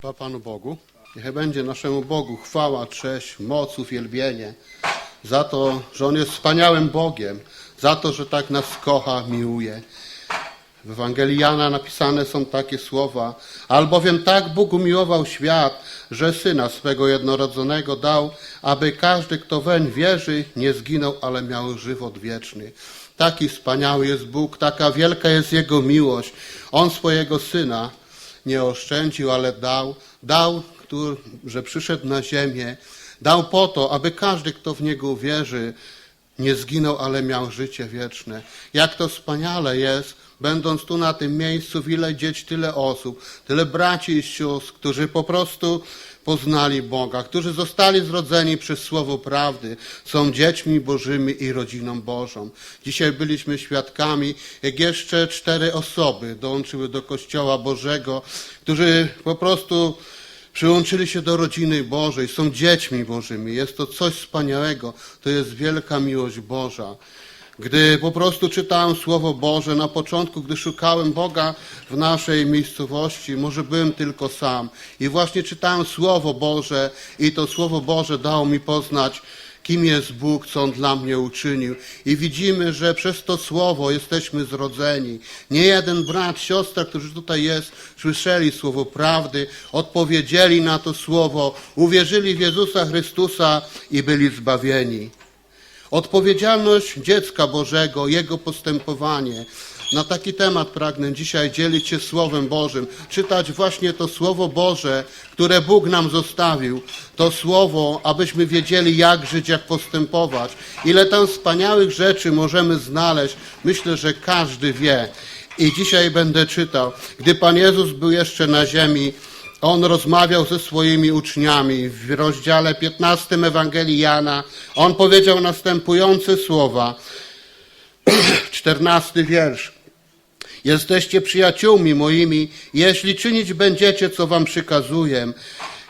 Chwała Panu Bogu. Niech będzie naszemu Bogu chwała, cześć, moc, uwielbienie za to, że On jest wspaniałym Bogiem, za to, że tak nas kocha, miłuje. W Ewangelii Jana napisane są takie słowa, albowiem tak Bóg umiłował świat, że Syna swego jednorodzonego dał, aby każdy, kto weń wierzy, nie zginął, ale miał żywot wieczny. Taki wspaniały jest Bóg, taka wielka jest Jego miłość. On swojego Syna nie oszczędził, ale dał, dał, który, że przyszedł na ziemię, dał po to, aby każdy, kto w Niego uwierzy, nie zginął, ale miał życie wieczne. Jak to wspaniale jest, będąc tu na tym miejscu, widzieć tyle osób, tyle braci i sióstr, którzy po prostu poznali Boga, którzy zostali zrodzeni przez Słowo Prawdy, są dziećmi Bożymi i rodziną Bożą. Dzisiaj byliśmy świadkami, jak jeszcze cztery osoby dołączyły do Kościoła Bożego, którzy po prostu przyłączyli się do rodziny Bożej, są dziećmi Bożymi. Jest to coś wspaniałego, to jest wielka miłość Boża. Gdy po prostu czytałem Słowo Boże na początku, gdy szukałem Boga w naszej miejscowości, może byłem tylko sam. I właśnie czytałem Słowo Boże i to Słowo Boże dało mi poznać, kim jest Bóg, co On dla mnie uczynił. I widzimy, że przez to Słowo jesteśmy zrodzeni. Nie jeden brat, siostra, którzy tutaj jest, słyszeli Słowo prawdy, odpowiedzieli na to Słowo, uwierzyli w Jezusa Chrystusa i byli zbawieni. Odpowiedzialność dziecka Bożego, jego postępowanie. Na taki temat pragnę dzisiaj dzielić się Słowem Bożym, czytać właśnie to Słowo Boże, które Bóg nam zostawił. To Słowo, abyśmy wiedzieli, jak żyć, jak postępować. Ile tam wspaniałych rzeczy możemy znaleźć, myślę, że każdy wie. I dzisiaj będę czytał. Gdy Pan Jezus był jeszcze na ziemi, on rozmawiał ze swoimi uczniami w rozdziale 15 Ewangelii Jana. On powiedział następujące słowa. 14 wiersz. Jesteście przyjaciółmi moimi, jeśli czynić będziecie, co wam przykazuję.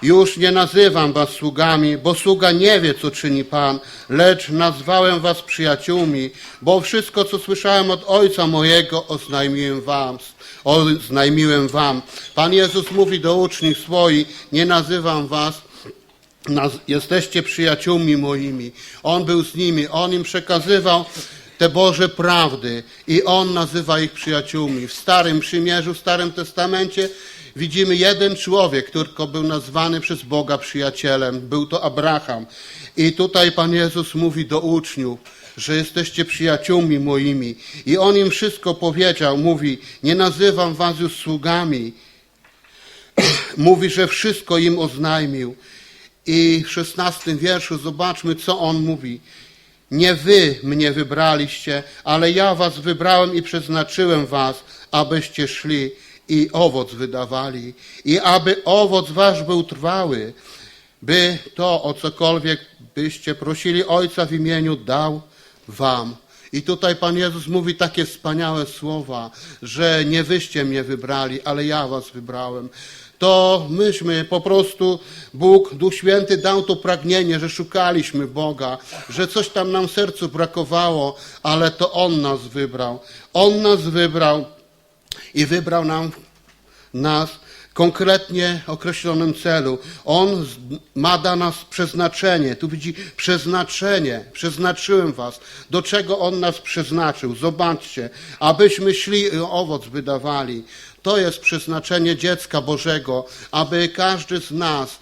Już nie nazywam was sługami, bo sługa nie wie, co czyni Pan, lecz nazwałem was przyjaciółmi, bo wszystko, co słyszałem od Ojca mojego, oznajmiłem wam. Oznajmiłem wam. Pan Jezus mówi do uczniów swoich, nie nazywam was jesteście przyjaciółmi moimi. On był z nimi, on im przekazywał te Boże prawdy i on nazywa ich przyjaciółmi. W Starym Przymierzu, w Starym Testamencie widzimy jeden człowiek, który był nazwany przez Boga przyjacielem. Był to Abraham. I tutaj Pan Jezus mówi do uczniów, że jesteście przyjaciółmi moimi. I on im wszystko powiedział. Mówi, nie nazywam was już sługami, mówi, że wszystko im oznajmił. I w szesnastym wierszu zobaczmy, co on mówi. Nie wy mnie wybraliście, ale ja was wybrałem i przeznaczyłem was, abyście szli i owoc wydawali, i aby owoc wasz był trwały, by to, o cokolwiek byście prosili Ojca w imieniu, dał wam. I tutaj Pan Jezus mówi takie wspaniałe słowa, że nie wyście mnie wybrali, ale ja was wybrałem. To myśmy po prostu, Bóg, Duch Święty dał to pragnienie, że szukaliśmy Boga, że coś tam nam sercu brakowało, ale to On nas wybrał. On nas wybrał i wybrał nam nas konkretnie określonym celu. On ma dla nas przeznaczenie. Tu widzi przeznaczenie. Przeznaczyłem was. Do czego On nas przeznaczył? Zobaczcie. Abyśmy szli owoc wydawali. To jest przeznaczenie dziecka Bożego, aby każdy z nas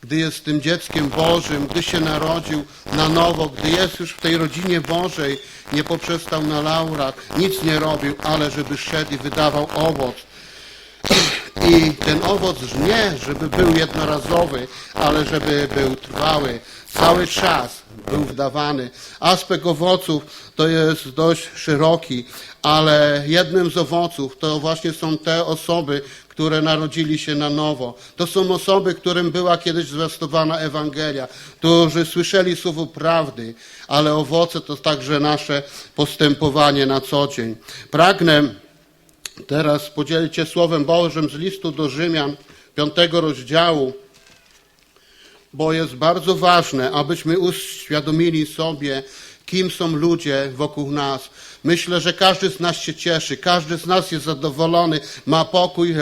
gdy jest tym dzieckiem Bożym, gdy się narodził na nowo, gdy jest już w tej rodzinie Bożej, nie poprzestał na laurach, nic nie robił, ale żeby szedł i wydawał owoc. I ten owoc nie, żeby był jednorazowy, ale żeby był trwały. Cały czas był wdawany. Aspekt owoców to jest dość szeroki, ale jednym z owoców to właśnie są te osoby, które narodzili się na nowo. To są osoby, którym była kiedyś zwiastowana Ewangelia, którzy słyszeli słowo prawdy, ale owoce to także nasze postępowanie na co dzień. Pragnę Teraz podzielić się Słowem Bożym z listu do Rzymian, piątego rozdziału, bo jest bardzo ważne, abyśmy uświadomili sobie, kim są ludzie wokół nas. Myślę, że każdy z nas się cieszy, każdy z nas jest zadowolony, ma pokój,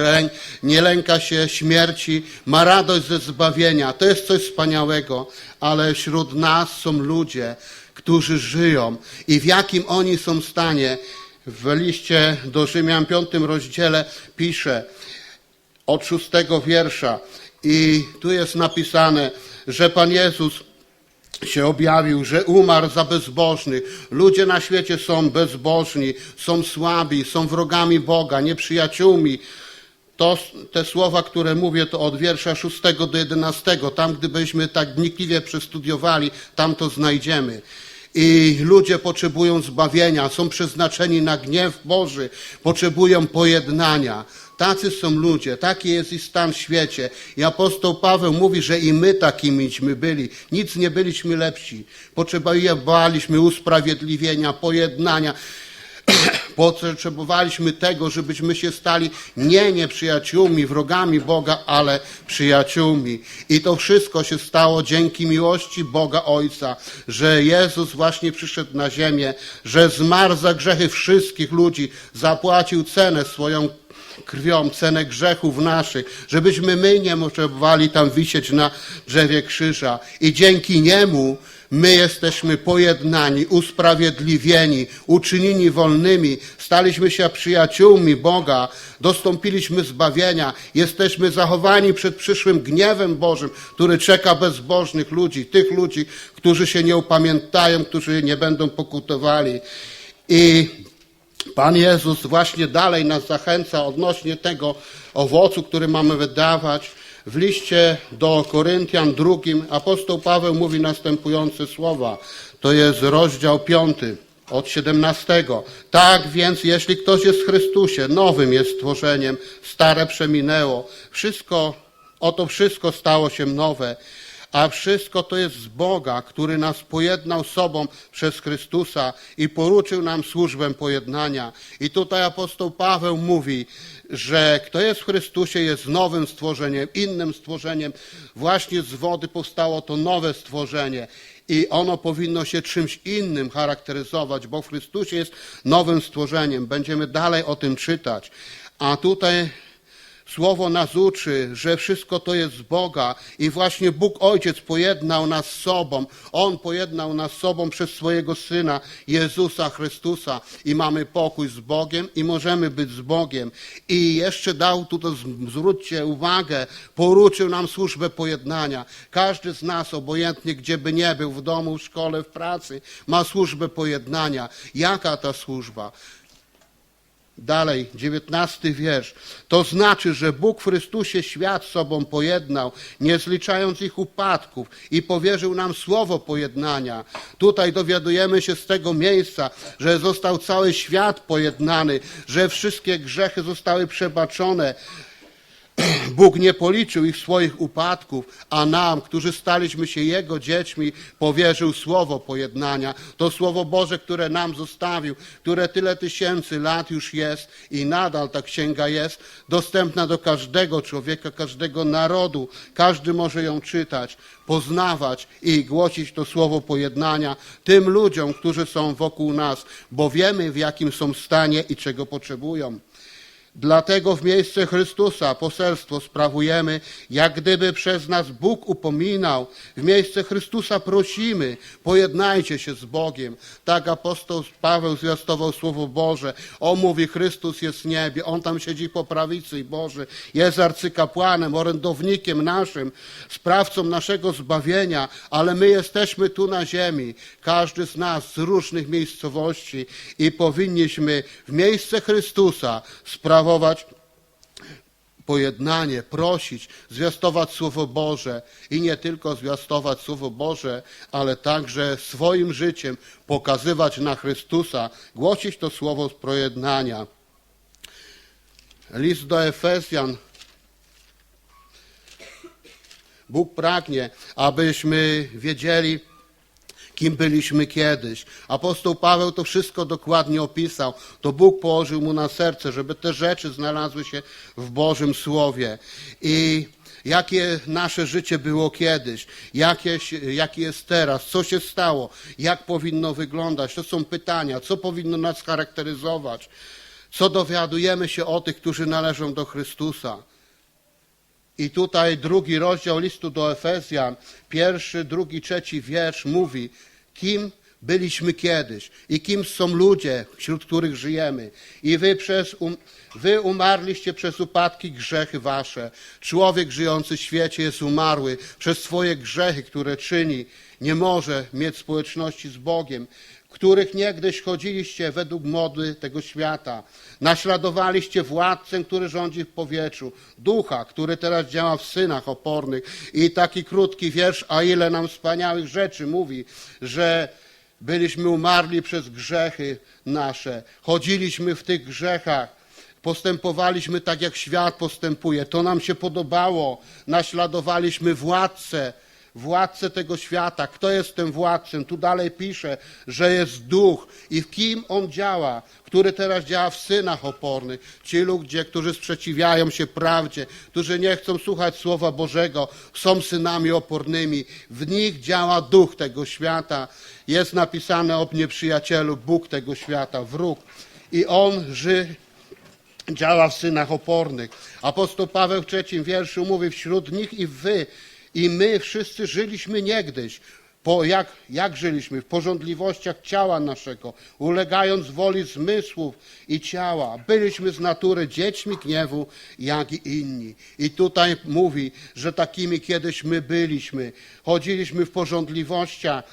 nie lęka się śmierci, ma radość ze zbawienia. To jest coś wspaniałego, ale wśród nas są ludzie, którzy żyją i w jakim oni są stanie. W liście do Rzymian, piątym rozdziale pisze od szóstego wiersza i tu jest napisane, że Pan Jezus się objawił, że umarł za bezbożnych. Ludzie na świecie są bezbożni, są słabi, są wrogami Boga, nieprzyjaciółmi. To, te słowa, które mówię, to od wiersza 6 do 11. Tam, gdybyśmy tak wnikliwie przestudiowali, tam to znajdziemy. I ludzie potrzebują zbawienia, są przeznaczeni na gniew Boży, potrzebują pojednania. Tacy są ludzie, taki jest i stan w świecie. I apostoł Paweł mówi, że i my takimiśmy byli. Nic nie byliśmy lepsi. Potrzebowaliśmy usprawiedliwienia, pojednania. Potrzebowaliśmy tego, żebyśmy się stali nie nieprzyjaciółmi, wrogami Boga, ale przyjaciółmi. I to wszystko się stało dzięki miłości Boga Ojca, że Jezus właśnie przyszedł na ziemię, że zmarł za grzechy wszystkich ludzi, zapłacił cenę swoją krwią, cenę grzechów naszych, żebyśmy my nie potrzebowali tam wisieć na drzewie krzyża. I dzięki niemu my jesteśmy pojednani, usprawiedliwieni, uczynieni wolnymi, staliśmy się przyjaciółmi Boga, dostąpiliśmy zbawienia, jesteśmy zachowani przed przyszłym gniewem Bożym, który czeka bezbożnych ludzi, tych ludzi, którzy się nie upamiętają, którzy nie będą pokutowali. I Pan Jezus właśnie dalej nas zachęca odnośnie tego owocu, który mamy wydawać. W liście do Koryntian drugim apostoł Paweł mówi następujące słowa. To jest rozdział piąty od 17. Tak więc, jeśli ktoś jest w Chrystusie, nowym jest stworzeniem, stare przeminęło, wszystko, oto wszystko stało się nowe. A wszystko to jest z Boga, który nas pojednał sobą przez Chrystusa i poruczył nam służbę pojednania. I tutaj apostoł Paweł mówi, że kto jest w Chrystusie jest nowym stworzeniem, innym stworzeniem. Właśnie z wody powstało to nowe stworzenie. I ono powinno się czymś innym charakteryzować, bo w Chrystusie jest nowym stworzeniem. Będziemy dalej o tym czytać. A tutaj Słowo nas uczy, że wszystko to jest z Boga i właśnie Bóg Ojciec pojednał nas z sobą. On pojednał nas z sobą przez swojego Syna, Jezusa Chrystusa i mamy pokój z Bogiem i możemy być z Bogiem. I jeszcze dał tu to, zwróćcie uwagę, poruczył nam służbę pojednania. Każdy z nas, obojętnie gdzie by nie był, w domu, w szkole, w pracy, ma służbę pojednania. Jaka ta służba? Dalej, dziewiętnasty wiersz. To znaczy, że Bóg w Chrystusie świat sobą pojednał, nie zliczając ich upadków i powierzył nam słowo pojednania. Tutaj dowiadujemy się z tego miejsca, że został cały świat pojednany, że wszystkie grzechy zostały przebaczone. Bóg nie policzył ich swoich upadków, a nam, którzy staliśmy się Jego dziećmi, powierzył słowo pojednania. To słowo Boże, które nam zostawił, które tyle tysięcy lat już jest i nadal ta księga jest, dostępna do każdego człowieka, każdego narodu. Każdy może ją czytać, poznawać i głosić to słowo pojednania tym ludziom, którzy są wokół nas, bo wiemy, w jakim są stanie i czego potrzebują. Dlatego w miejsce Chrystusa poselstwo sprawujemy, jak gdyby przez nas Bóg upominał. W miejsce Chrystusa prosimy, pojednajcie się z Bogiem. Tak apostoł Paweł zwiastował Słowo Boże. On mówi, Chrystus jest w niebie, On tam siedzi po prawicy Boży, jest arcykapłanem, orędownikiem naszym, sprawcą naszego zbawienia, ale my jesteśmy tu na ziemi, każdy z nas z różnych miejscowości i powinniśmy w miejsce Chrystusa sprawować pojednanie, prosić, zwiastować Słowo Boże i nie tylko zwiastować Słowo Boże, ale także swoim życiem pokazywać na Chrystusa, głosić to Słowo z pojednania. List do Efezjan. Bóg pragnie, abyśmy wiedzieli, kim byliśmy kiedyś. Apostoł Paweł to wszystko dokładnie opisał. To Bóg położył mu na serce, żeby te rzeczy znalazły się w Bożym Słowie. I jakie nasze życie było kiedyś, jakie, jakie jest teraz, co się stało, jak powinno wyglądać. To są pytania, co powinno nas charakteryzować, co dowiadujemy się o tych, którzy należą do Chrystusa. I tutaj drugi rozdział listu do Efezjan, pierwszy, drugi, trzeci wiersz mówi, kim byliśmy kiedyś i kim są ludzie, wśród których żyjemy. I wy, przez um, wy umarliście przez upadki grzechy wasze. Człowiek żyjący w świecie jest umarły przez swoje grzechy, które czyni. Nie może mieć społeczności z Bogiem których niegdyś chodziliście według mody tego świata. Naśladowaliście władcę, który rządzi w powietrzu, ducha, który teraz działa w synach opornych. I taki krótki wiersz, a ile nam wspaniałych rzeczy mówi, że byliśmy umarli przez grzechy nasze, chodziliśmy w tych grzechach, postępowaliśmy tak, jak świat postępuje. To nam się podobało. Naśladowaliśmy władcę, władcę tego świata. Kto jest tym władcą? Tu dalej pisze, że jest duch i w kim on działa, który teraz działa w synach opornych. Ci ludzie, którzy sprzeciwiają się prawdzie, którzy nie chcą słuchać Słowa Bożego, są synami opornymi. W nich działa duch tego świata. Jest napisane o nieprzyjacielu, Bóg tego świata, wróg. I on ży, działa w synach opornych. Apostoł Paweł w trzecim wierszu mówi, wśród nich i wy, i my wszyscy żyliśmy niegdyś. Po jak, jak żyliśmy? W porządliwościach ciała naszego, ulegając woli zmysłów i ciała. Byliśmy z natury dziećmi gniewu, jak i inni. I tutaj mówi, że takimi kiedyś my byliśmy. Chodziliśmy w porządliwościach,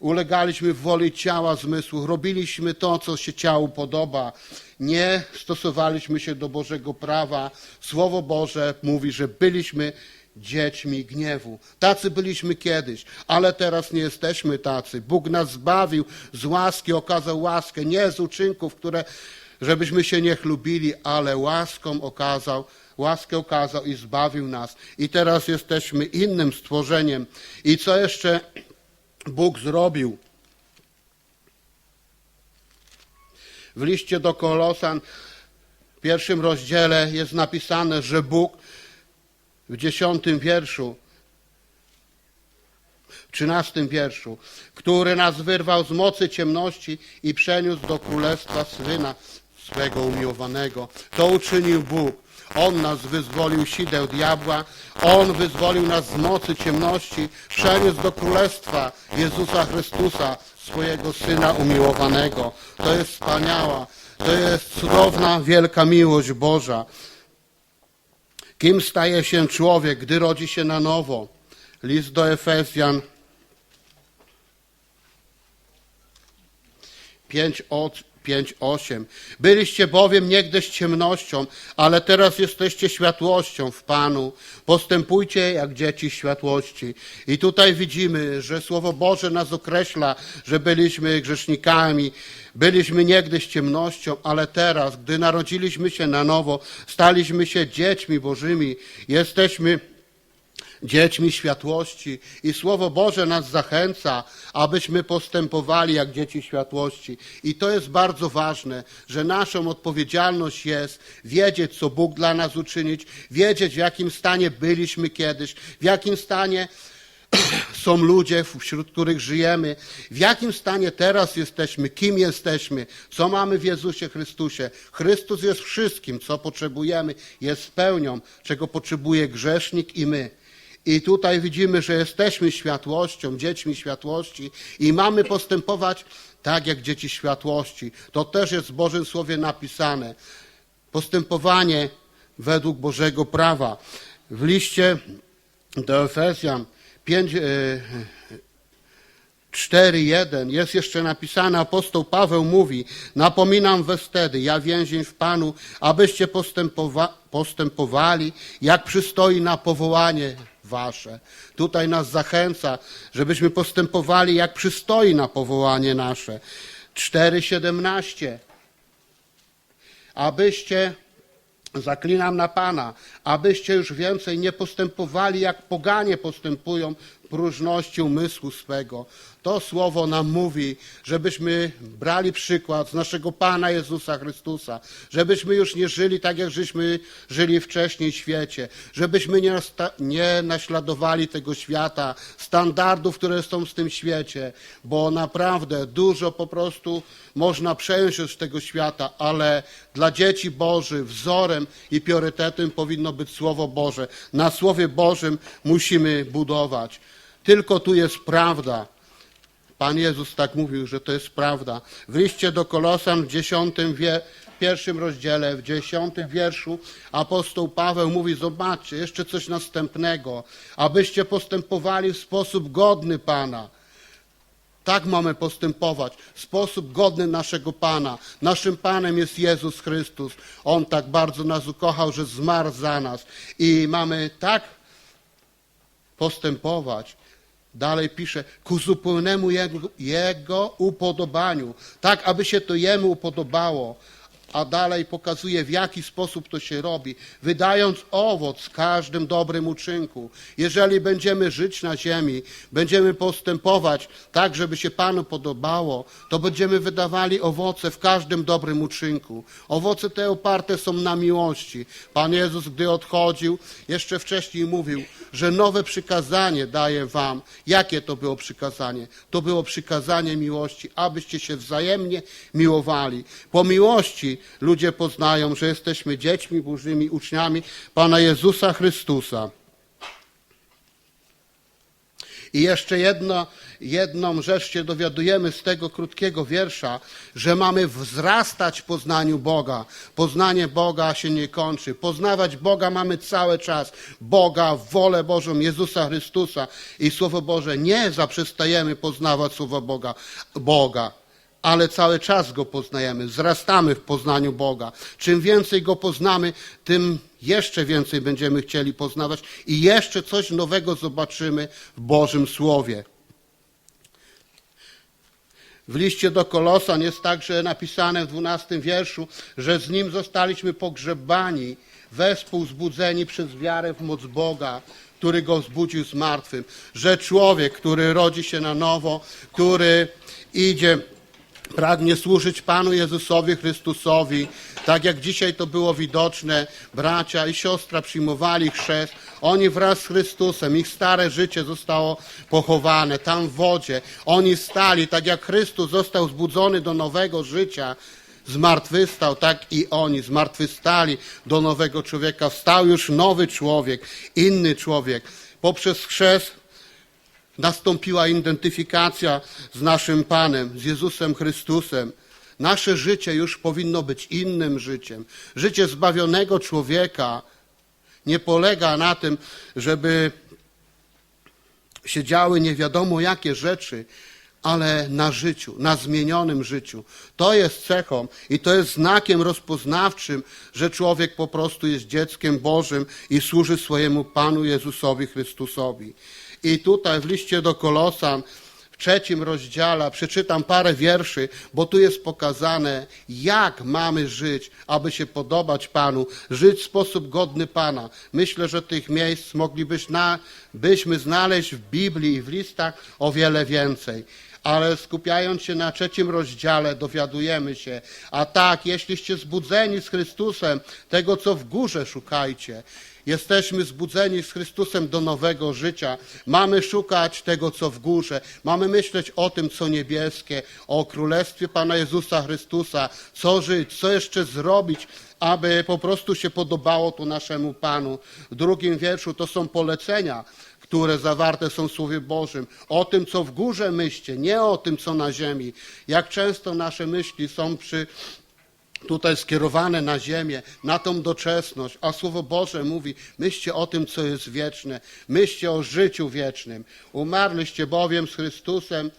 ulegaliśmy woli ciała, zmysłów, robiliśmy to, co się ciału podoba. Nie stosowaliśmy się do Bożego prawa. Słowo Boże mówi, że byliśmy dziećmi gniewu. Tacy byliśmy kiedyś, ale teraz nie jesteśmy tacy. Bóg nas zbawił z łaski, okazał łaskę, nie z uczynków, które, żebyśmy się nie chlubili, ale łaską okazał, łaskę okazał i zbawił nas. I teraz jesteśmy innym stworzeniem. I co jeszcze Bóg zrobił? W liście do Kolosan w pierwszym rozdziale jest napisane, że Bóg w dziesiątym wierszu, w trzynastym wierszu, który nas wyrwał z mocy ciemności i przeniósł do królestwa Syna swego umiłowanego. To uczynił Bóg. On nas wyzwolił sideł diabła, On wyzwolił nas z mocy ciemności, przeniósł do królestwa Jezusa Chrystusa, swojego Syna umiłowanego. To jest wspaniała, to jest cudowna, wielka miłość Boża. Kim staje się człowiek, gdy rodzi się na nowo? List do Efezjan 5:8. Byliście bowiem niegdyś ciemnością, ale teraz jesteście światłością w Panu. Postępujcie jak dzieci światłości. I tutaj widzimy, że Słowo Boże nas określa, że byliśmy grzesznikami, byliśmy niegdyś ciemnością, ale teraz, gdy narodziliśmy się na nowo, staliśmy się dziećmi Bożymi, jesteśmy dziećmi światłości i Słowo Boże nas zachęca, abyśmy postępowali jak dzieci światłości. I to jest bardzo ważne, że naszą odpowiedzialność jest wiedzieć, co Bóg dla nas uczynić, wiedzieć, w jakim stanie byliśmy kiedyś, w jakim stanie są ludzie, wśród których żyjemy, w jakim stanie teraz jesteśmy, kim jesteśmy, co mamy w Jezusie Chrystusie. Chrystus jest wszystkim, co potrzebujemy, jest pełnią, czego potrzebuje grzesznik i my. I tutaj widzimy, że jesteśmy światłością, dziećmi światłości i mamy postępować tak jak dzieci światłości. To też jest w Bożym Słowie napisane. Postępowanie według Bożego prawa. W liście do Efezjan 5, 4.1 jest jeszcze napisane, apostoł Paweł mówi, napominam was wtedy, ja więzień w Panu, abyście postępowa postępowali, jak przystoi na powołanie wasze. Tutaj nas zachęca, żebyśmy postępowali, jak przystoi na powołanie nasze. 4.17 Abyście Zaklinam na Pana, abyście już więcej nie postępowali jak poganie postępują próżności umysłu swego. To słowo nam mówi, żebyśmy brali przykład z naszego Pana Jezusa Chrystusa, żebyśmy już nie żyli tak, jak żeśmy żyli wcześniej w świecie, żebyśmy nie, nie naśladowali tego świata, standardów, które są w tym świecie, bo naprawdę dużo po prostu można przejąć z tego świata, ale dla dzieci Bożych wzorem i priorytetem powinno być Słowo Boże. Na Słowie Bożym musimy budować. Tylko tu jest prawda. Pan Jezus tak mówił, że to jest prawda. W liście do Kolosan w dziesiątym wie, pierwszym rozdziale, w dziesiątym wierszu apostoł Paweł mówi, zobaczcie, jeszcze coś następnego, abyście postępowali w sposób godny Pana. Tak mamy postępować, w sposób godny naszego Pana. Naszym Panem jest Jezus Chrystus. On tak bardzo nas ukochał, że zmarł za nas. I mamy tak postępować. Dalej pisze, ku zupełnemu jego, jego upodobaniu, tak aby się to Jemu upodobało. A dalej pokazuje, w jaki sposób to się robi, wydając owoc każdym dobrym uczynku. Jeżeli będziemy żyć na ziemi, będziemy postępować tak, żeby się Panu podobało, to będziemy wydawali owoce w każdym dobrym uczynku. Owoce te oparte są na miłości. Pan Jezus, gdy odchodził, jeszcze wcześniej mówił, że nowe przykazanie daje wam. Jakie to było przykazanie? To było przykazanie miłości, abyście się wzajemnie miłowali. Po miłości ludzie poznają, że jesteśmy dziećmi Bożymi, uczniami Pana Jezusa Chrystusa. I jeszcze jedno, jedną rzecz się dowiadujemy z tego krótkiego wiersza, że mamy wzrastać w poznaniu Boga. Poznanie Boga się nie kończy. Poznawać Boga mamy cały czas. Boga, wolę Bożą, Jezusa Chrystusa i Słowo Boże. Nie zaprzestajemy poznawać Słowa Boga. Boga ale cały czas Go poznajemy, wzrastamy w poznaniu Boga. Czym więcej Go poznamy, tym jeszcze więcej będziemy chcieli poznawać i jeszcze coś nowego zobaczymy w Bożym Słowie. W liście do Kolosan jest także napisane w 12 wierszu, że z Nim zostaliśmy pogrzebani, wespół zbudzeni przez wiarę w moc Boga, który Go zbudził z martwym. Że człowiek, który rodzi się na nowo, który idzie pragnie służyć Panu Jezusowi Chrystusowi, tak jak dzisiaj to było widoczne, bracia i siostra przyjmowali chrzest, oni wraz z Chrystusem, ich stare życie zostało pochowane tam w wodzie, oni stali, tak jak Chrystus został zbudzony do nowego życia, zmartwychwstał, tak i oni zmartwychwstali do nowego człowieka, wstał już nowy człowiek, inny człowiek. Poprzez chrzest nastąpiła identyfikacja z naszym Panem, z Jezusem Chrystusem. Nasze życie już powinno być innym życiem. Życie zbawionego człowieka nie polega na tym, żeby się działy nie wiadomo jakie rzeczy, ale na życiu, na zmienionym życiu. To jest cechą i to jest znakiem rozpoznawczym, że człowiek po prostu jest dzieckiem Bożym i służy swojemu Panu Jezusowi Chrystusowi. I tutaj w liście do Kolosan w trzecim rozdziale przeczytam parę wierszy, bo tu jest pokazane, jak mamy żyć, aby się podobać Panu, żyć w sposób godny Pana. Myślę, że tych miejsc moglibyśmy na, byśmy znaleźć w Biblii i w listach o wiele więcej. Ale skupiając się na trzecim rozdziale, dowiadujemy się, a tak, jeśliście zbudzeni z Chrystusem, tego co w górze szukajcie. Jesteśmy zbudzeni z Chrystusem do nowego życia. Mamy szukać tego, co w górze. Mamy myśleć o tym, co niebieskie, o Królestwie Pana Jezusa Chrystusa. Co żyć, co jeszcze zrobić, aby po prostu się podobało tu naszemu Panu. W drugim wierszu to są polecenia, które zawarte są w Słowie Bożym. O tym, co w górze myślcie, nie o tym, co na ziemi. Jak często nasze myśli są przy tutaj skierowane na ziemię, na tą doczesność, a Słowo Boże mówi, myślcie o tym, co jest wieczne, myślcie o życiu wiecznym. Umarliście bowiem z Chrystusem,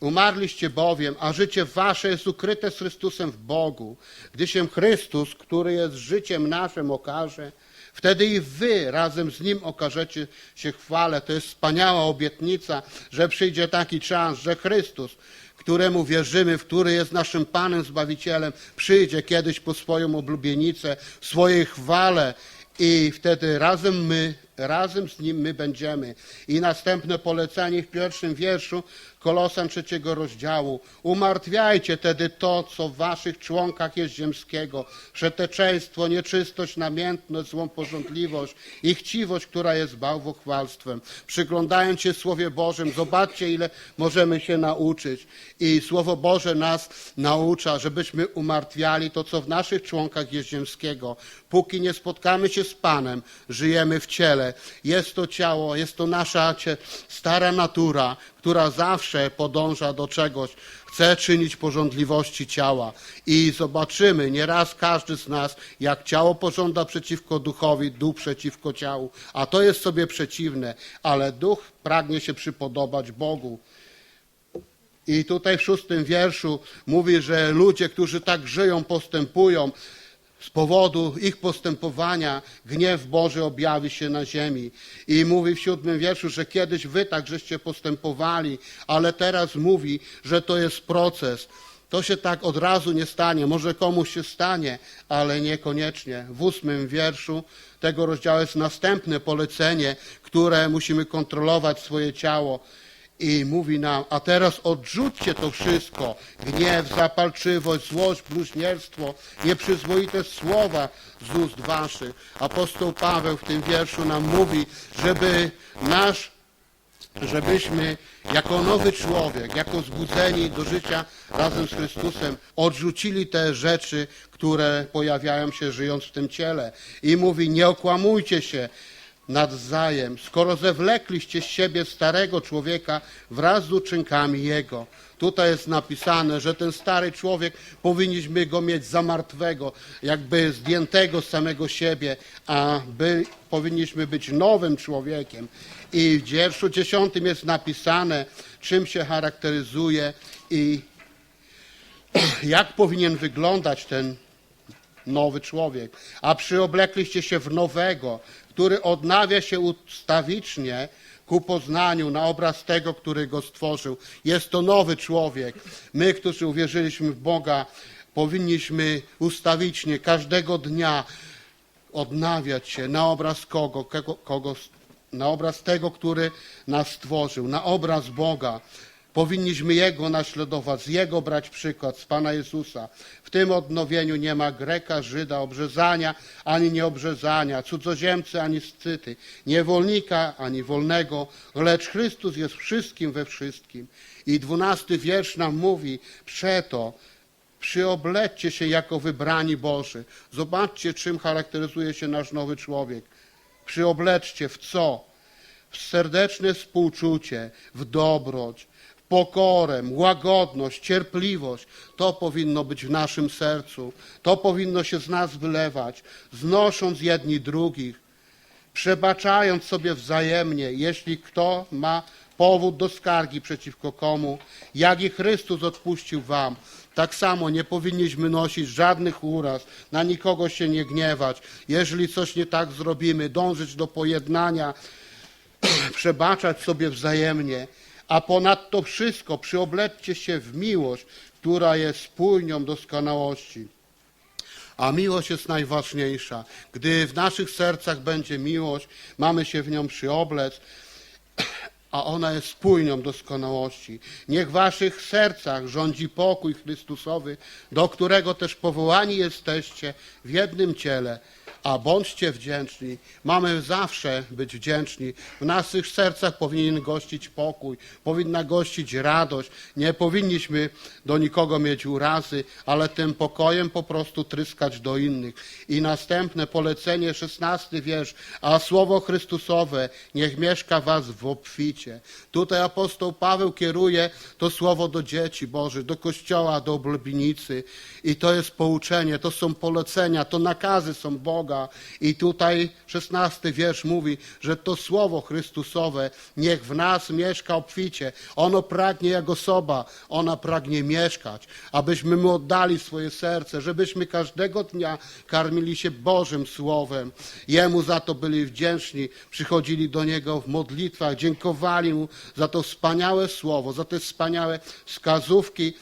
umarliście bowiem, a życie wasze jest ukryte z Chrystusem w Bogu. Gdy się Chrystus, który jest życiem naszym, okaże, Wtedy i wy razem z Nim okażecie się chwale. To jest wspaniała obietnica, że przyjdzie taki czas, że Chrystus, któremu wierzymy, w który jest naszym Panem Zbawicielem, przyjdzie kiedyś po swoją oblubienicę w swojej chwale i wtedy razem my, razem z nim my będziemy. I następne polecenie w pierwszym wierszu Kolosan trzeciego rozdziału. Umartwiajcie tedy to, co w waszych członkach jest ziemskiego, przeteczeństwo, nieczystość, namiętność, złą porządliwość i chciwość, która jest bałwochwalstwem. Przyglądając się Słowie Bożym, zobaczcie, ile możemy się nauczyć. I Słowo Boże nas naucza, żebyśmy umartwiali to, co w naszych członkach jest ziemskiego. Póki nie spotkamy się z Panem, żyjemy w ciele. Jest to ciało, jest to nasza stara natura, która zawsze podąża do czegoś, chce czynić porządliwości ciała. I zobaczymy nieraz każdy z nas, jak ciało pożąda przeciwko duchowi, duch przeciwko ciału. A to jest sobie przeciwne, ale duch pragnie się przypodobać Bogu. I tutaj w szóstym wierszu mówi, że ludzie, którzy tak żyją, postępują, z powodu ich postępowania gniew Boży objawi się na ziemi. I mówi w siódmym wierszu, że kiedyś wy tak żeście postępowali, ale teraz mówi, że to jest proces. To się tak od razu nie stanie. Może komuś się stanie, ale niekoniecznie. W ósmym wierszu tego rozdziału jest następne polecenie, które musimy kontrolować swoje ciało. I mówi nam, a teraz odrzućcie to wszystko, gniew, zapalczywość, złość, bluźnierstwo, nieprzyzwoite słowa z ust waszych. Apostoł Paweł w tym wierszu nam mówi, żeby nasz, żebyśmy jako nowy człowiek, jako zbudzeni do życia razem z Chrystusem, odrzucili te rzeczy, które pojawiają się żyjąc w tym ciele. I mówi, nie okłamujcie się, nawzajem, skoro zewlekliście z siebie starego człowieka wraz z uczynkami jego. Tutaj jest napisane, że ten stary człowiek powinniśmy go mieć za martwego, jakby zdjętego z samego siebie, a by, powinniśmy być nowym człowiekiem. I w wierszu dziesiątym jest napisane, czym się charakteryzuje i jak powinien wyglądać ten nowy człowiek, a przyoblekliście się w nowego, który odnawia się ustawicznie ku poznaniu na obraz tego, który go stworzył. Jest to nowy człowiek. My, którzy uwierzyliśmy w Boga, powinniśmy ustawicznie każdego dnia odnawiać się na obraz kogo, kogo, kogo na obraz tego, który nas stworzył, na obraz Boga. Powinniśmy Jego naśladować, z Jego brać przykład, z Pana Jezusa. W tym odnowieniu nie ma Greka, Żyda, obrzezania, ani nieobrzezania, cudzoziemcy, ani scyty, niewolnika, ani wolnego, lecz Chrystus jest wszystkim we wszystkim. I dwunasty wiersz nam mówi, przeto przyoblećcie się jako wybrani Boży. Zobaczcie, czym charakteryzuje się nasz nowy człowiek. Przyobleczcie w co? W serdeczne współczucie, w dobroć, pokorę, łagodność, cierpliwość. To powinno być w naszym sercu. To powinno się z nas wylewać, znosząc jedni drugich, przebaczając sobie wzajemnie, jeśli kto ma powód do skargi przeciwko komu, jak i Chrystus odpuścił wam. Tak samo nie powinniśmy nosić żadnych uraz, na nikogo się nie gniewać. Jeżeli coś nie tak zrobimy, dążyć do pojednania, przebaczać sobie wzajemnie, a ponadto wszystko przyobleczcie się w miłość, która jest spójnią doskonałości. A miłość jest najważniejsza. Gdy w naszych sercach będzie miłość, mamy się w nią przyoblec, a ona jest spójnią doskonałości. Niech w waszych sercach rządzi pokój Chrystusowy, do którego też powołani jesteście w jednym ciele, a bądźcie wdzięczni. Mamy zawsze być wdzięczni. W naszych sercach powinien gościć pokój, powinna gościć radość. Nie powinniśmy do nikogo mieć urazy, ale tym pokojem po prostu tryskać do innych. I następne polecenie, szesnasty wiersz, a słowo Chrystusowe niech mieszka was w obficie. Tutaj apostoł Paweł kieruje to słowo do dzieci Bożych, do kościoła, do oblubinicy. I to jest pouczenie, to są polecenia, to nakazy są Boga. I tutaj szesnasty wiersz mówi, że to słowo Chrystusowe niech w nas mieszka obficie. Ono pragnie jak osoba, ona pragnie mieszkać, abyśmy mu oddali swoje serce, żebyśmy każdego dnia karmili się Bożym Słowem. Jemu za to byli wdzięczni, przychodzili do Niego w modlitwach, dziękowali Mu za to wspaniałe Słowo, za te wspaniałe wskazówki,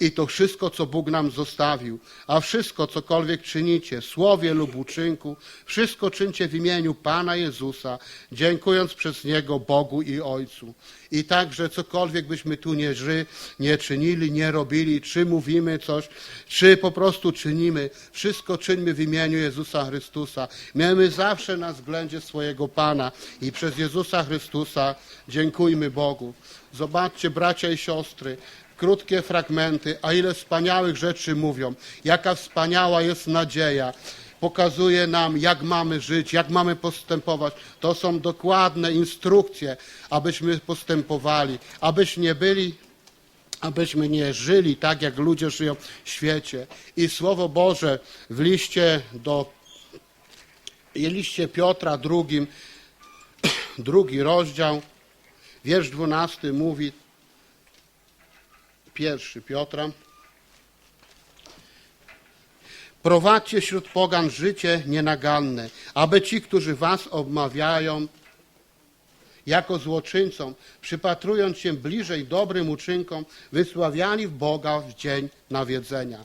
i to wszystko, co Bóg nam zostawił. A wszystko, cokolwiek czynicie, słowie lub uczynku, wszystko czyńcie w imieniu Pana Jezusa, dziękując przez Niego Bogu i Ojcu. I także cokolwiek byśmy tu nie, ży, nie czynili, nie robili, czy mówimy coś, czy po prostu czynimy, wszystko czyńmy w imieniu Jezusa Chrystusa. Miejmy zawsze na względzie swojego Pana i przez Jezusa Chrystusa dziękujmy Bogu. Zobaczcie, bracia i siostry, krótkie fragmenty, a ile wspaniałych rzeczy mówią, jaka wspaniała jest nadzieja. Pokazuje nam, jak mamy żyć, jak mamy postępować. To są dokładne instrukcje, abyśmy postępowali, abyśmy nie byli, abyśmy nie żyli tak, jak ludzie żyją w świecie. I Słowo Boże w liście do liście Piotra drugim, drugi rozdział, wiersz dwunasty mówi, pierwszy Piotra. Prowadźcie wśród pogan życie nienaganne, aby ci, którzy was obmawiają jako złoczyńcom, przypatrując się bliżej dobrym uczynkom, wysławiali w Boga w dzień nawiedzenia.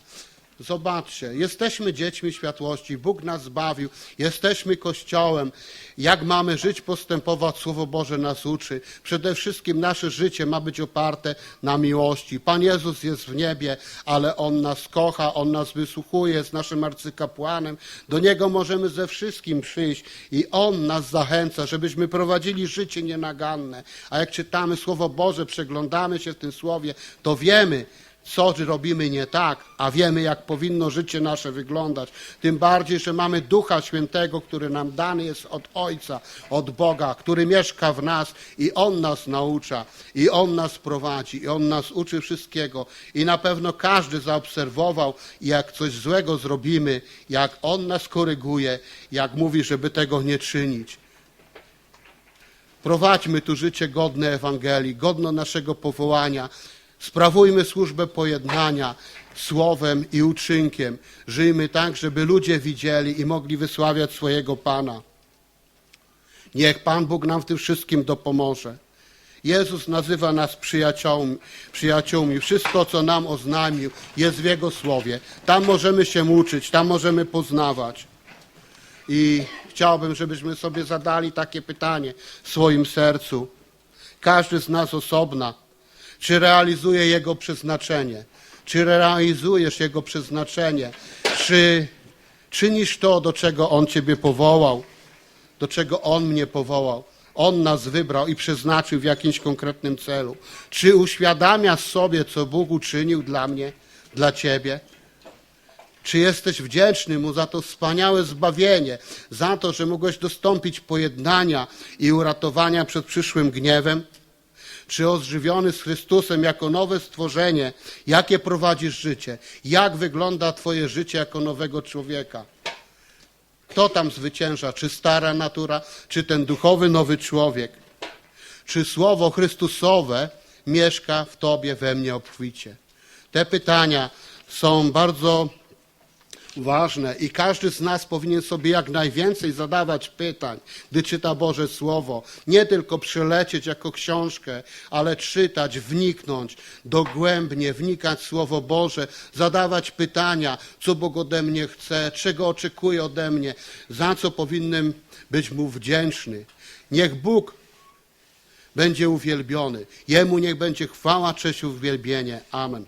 Zobaczcie, jesteśmy dziećmi światłości, Bóg nas zbawił, jesteśmy Kościołem. Jak mamy żyć, postępować, Słowo Boże nas uczy. Przede wszystkim nasze życie ma być oparte na miłości. Pan Jezus jest w niebie, ale On nas kocha, On nas wysłuchuje, jest naszym arcykapłanem. Do Niego możemy ze wszystkim przyjść i On nas zachęca, żebyśmy prowadzili życie nienaganne. A jak czytamy Słowo Boże, przeglądamy się w tym Słowie, to wiemy, co robimy nie tak, a wiemy, jak powinno życie nasze wyglądać. Tym bardziej, że mamy Ducha Świętego, który nam dany jest od Ojca, od Boga, który mieszka w nas i On nas naucza, i On nas prowadzi, i On nas uczy wszystkiego. I na pewno każdy zaobserwował, jak coś złego zrobimy, jak On nas koryguje, jak mówi, żeby tego nie czynić. Prowadźmy tu życie godne Ewangelii, godne naszego powołania. Sprawujmy służbę pojednania słowem i uczynkiem. Żyjmy tak, żeby ludzie widzieli i mogli wysławiać swojego Pana. Niech Pan Bóg nam w tym wszystkim dopomoże. Jezus nazywa nas przyjaciółmi, przyjaciółmi. Wszystko, co nam oznajmił, jest w Jego słowie. Tam możemy się uczyć, tam możemy poznawać. I chciałbym, żebyśmy sobie zadali takie pytanie w swoim sercu. Każdy z nas osobna, czy realizuje Jego przeznaczenie? Czy realizujesz Jego przeznaczenie? Czy czynisz to, do czego On Ciebie powołał? Do czego On mnie powołał? On nas wybrał i przeznaczył w jakimś konkretnym celu. Czy uświadamiasz sobie, co Bóg uczynił dla mnie, dla Ciebie? Czy jesteś wdzięczny Mu za to wspaniałe zbawienie, za to, że mogłeś dostąpić pojednania i uratowania przed przyszłym gniewem? Czy odżywiony z Chrystusem jako nowe stworzenie, jakie prowadzisz życie? Jak wygląda Twoje życie jako nowego człowieka? Kto tam zwycięża? Czy stara natura, czy ten duchowy nowy człowiek? Czy słowo Chrystusowe mieszka w Tobie, we mnie obficie? Te pytania są bardzo ważne i każdy z nas powinien sobie jak najwięcej zadawać pytań, gdy czyta Boże Słowo. Nie tylko przelecieć jako książkę, ale czytać, wniknąć dogłębnie, wnikać Słowo Boże, zadawać pytania, co Bóg ode mnie chce, czego oczekuje ode mnie, za co powinienem być Mu wdzięczny. Niech Bóg będzie uwielbiony. Jemu niech będzie chwała, cześć uwielbienie. Amen.